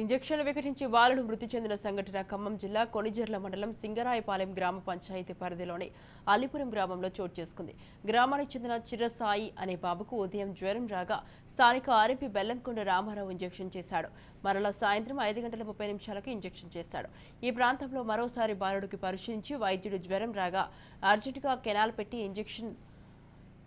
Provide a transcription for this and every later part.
ఇంజక్షన్లు వికటించి బాలుడు మృతి చెందిన సంఘటన ఖమ్మం జిల్లా కొణిజర్ల మండలం సింగరాయపాలెం గ్రామ పంచాయతీ పరిధిలోని అలీపురం గ్రామంలో చోటు చేసుకుంది. గ్రామానికి చెందిన చిరసాయి అనే బాబుకు ఉదయం జ్వరం రాగా స్థానిక ఆర్ఎంపీ బెల్లంకొండ రామారావు ఇంజెక్షన్ చేశాడు. మరలా సాయంత్రం ఐదు గంటల ముప్పై నిమిషాలకు ఇంజెక్షన్ చేశాడు. ఈ ప్రాంతంలో మరోసారి బాలుడికి పరిశీలించి వైద్యుడు జ్వరం రాగా అర్జెంటుగా కెనాల్ పెట్టి ఇంజెక్షన్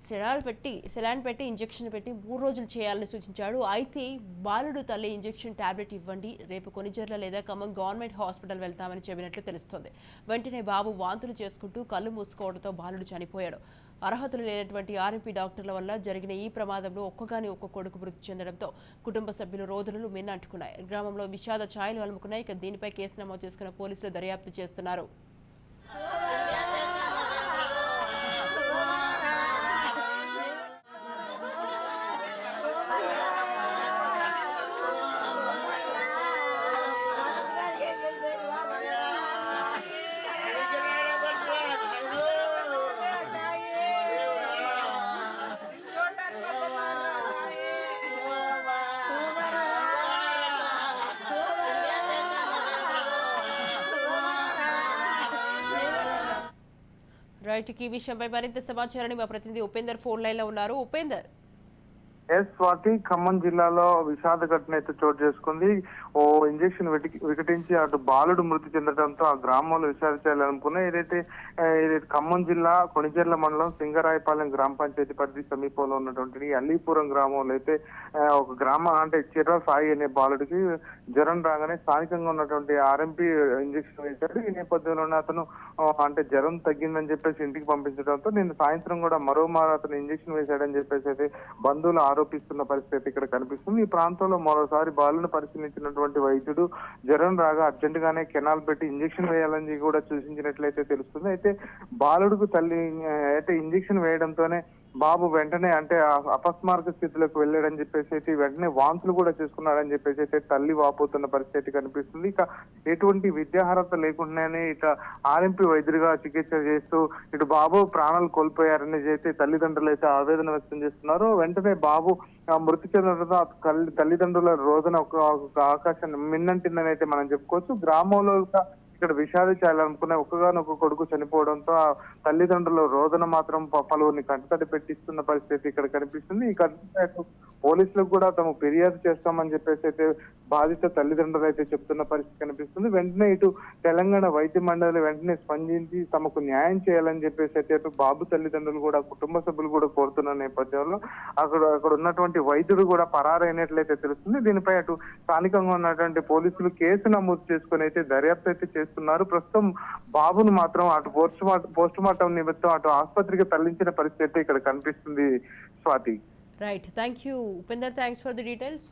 సెడాల్ పెట్టి సెలాన్ పెట్టి ఇంజెక్షన్ పెట్టి మూడు రోజులు చేయాలని సూచించాడు. అయితే బాలుడు తల్లి ఇంజెక్షన్ టాబ్లెట్ ఇవ్వండి రేపు కొనిజర్ల లేదా ఖమ్మం గవర్నమెంట్ హాస్పిటల్ వెళ్తామని చెప్పినట్లు తెలుస్తోంది. వెంటనే బాబు వాంతులు చేసుకుంటూ కళ్ళు మూసుకోవడంతో బాలుడు చనిపోయాడు. అర్హతలు లేనటువంటి ఆర్ఎంపీ డాక్టర్ల వల్ల జరిగిన ఈ ప్రమాదంలో ఒక్కగాని ఒక్క కొడుకు మృతి చెందడంతో కుటుంబ సభ్యులు రోదనలు మిన్నంటుకున్నాయి. గ్రామంలో విషాద ఛాయలు అలుముకున్నాయి. ఇక దీనిపై కేసు నమోదు చేసుకున్న పోలీసులు దర్యాప్తు చేస్తున్నారు. రైట్ ఈ విషయంపై మరింత సమాచారాన్ని మా ప్రతినిధి ఉపేందర్ ఫోన్ లైన్లో ఉన్నారు. ఉపేందర్. ఎస్ స్వాతి ఖమ్మం జిల్లాలో విషాద ఘటన అయితే చోటు చేసుకుంది. ఓ ఇంజెక్షన్ విటి- వికటించి అటు బాలుడు మృతి చెందడంతో ఆ గ్రామంలో విచారించాలనుకున్నా ఏదైతే ఏదైతే ఖమ్మం జిల్లా కొణిజర్ల మండలం సింగరాయపాలెం గ్రామ పంచాయతీ పరిధి సమీపంలో ఉన్నటువంటి అల్లీపురం గ్రామంలో అయితే ఒక గ్రామ అంటే చిర్ర సాయి అనే బాలుడికి జ్వరం రాగానే స్థానికంగా ఉన్నటువంటి ఆర్ఎంపీ ఇంజెక్షన్ వేశాడు. ఈ నేపథ్యంలోనే అతను అంటే జ్వరం తగ్గిందని చెప్పేసి ఇంటికి పంపించడంతో నేను సాయంత్రం కూడా మరోమారు అతను ఇంజెక్షన్ వేశాడని చెప్పేసి అయితే బంధువులు ఆరోపిస్తున్న పరిస్థితి ఇక్కడ కనిపిస్తుంది. ఈ ప్రాంతంలో మరోసారి బాలును పరిశీలించినటువంటి వైద్యుడు జ్వరం రాగా అర్జెంట్ గానే కెనాల్ పెట్టి ఇంజెక్షన్ వేయాలని కూడా సూచించినట్లయితే తెలుస్తుంది. అయితే బాలుడుకు తల్లి అయితే ఇంజెక్షన్ వేయడంతోనే బాబు వెంటనే అంటే ఆ- అపస్మారక స్థితిలోకి వెళ్ళాడని చెప్పేసి అయితే వెంటనే వాంతులు కూడా చేసుకున్నాడని చెప్పేసి అయితే తల్లి వాపోతున్న పరిస్థితి కనిపిస్తుంది. ఇక ఎటువంటి విద్యార్హత లేకుండానే ఇక ఆర్ఎంపీ వైద్యుడిగా చికిత్స చేస్తూ ఇటు బాబు ప్రాణాలు కోల్పోయారని అయితే తల్లిదండ్రులు అయితే ఆవేదన వ్యక్తం చేస్తున్నారు. వెంటనే బాబు మృతి చెందడంతో తల్లి- తల్లిదండ్రుల రోజున ఒక ఆకాశం మిన్నంటిందని అయితే మనం చెప్పుకోవచ్చు. గ్రామంలో ఇంకా ఇక్కడ విషాద చేయాలనుకునే ఒక్కగానొక్క కొడుకు చనిపోవడంతో ఆ తల్లిదండ్రుల రోదన మాత్రం పలువురిని కంటతడి పెట్టిస్తున్న పరిస్థితి ఇక్కడ కనిపిస్తుంది. ఈ కంటతడి పోలీసులకు కూడా తమ ఫిర్యాదు చేస్తామని చెప్పేసి అయితే బాధిత తల్లిదండ్రులు అయితే చెప్తున్న పరిస్థితి కనిపిస్తుంది. వెంటనే ఇటు తెలంగాణ వైద్య మండలి వెంటనే స్పందించి తమకు న్యాయం చేయాలని చెప్పేసి అయితే అటు బాబు తల్లిదండ్రులు కూడా కుటుంబ సభ్యులు కూడా కోరుతున్న నేపథ్యంలో అక్కడ అక్కడ ఉన్నటువంటి వైద్యుడు కూడా పరారైనట్లయితే తెలుస్తుంది. దీనిపై అటు స్థానికంగా ఉన్నటువంటి పోలీసులు కేసు నమోదు చేసుకుని అయితే దర్యాప్తు అయితే చేస్తున్నారు. ప్రస్తుతం బాబును మాత్రం అటు పోస్ట్ మార్టం పోస్ట్ మార్టం నిమిత్తం అటు ఆసుపత్రికి తరలించిన పరిస్థితి ఇక్కడ కనిపిస్తుంది Swathi. Right thank you Upender thanks for the details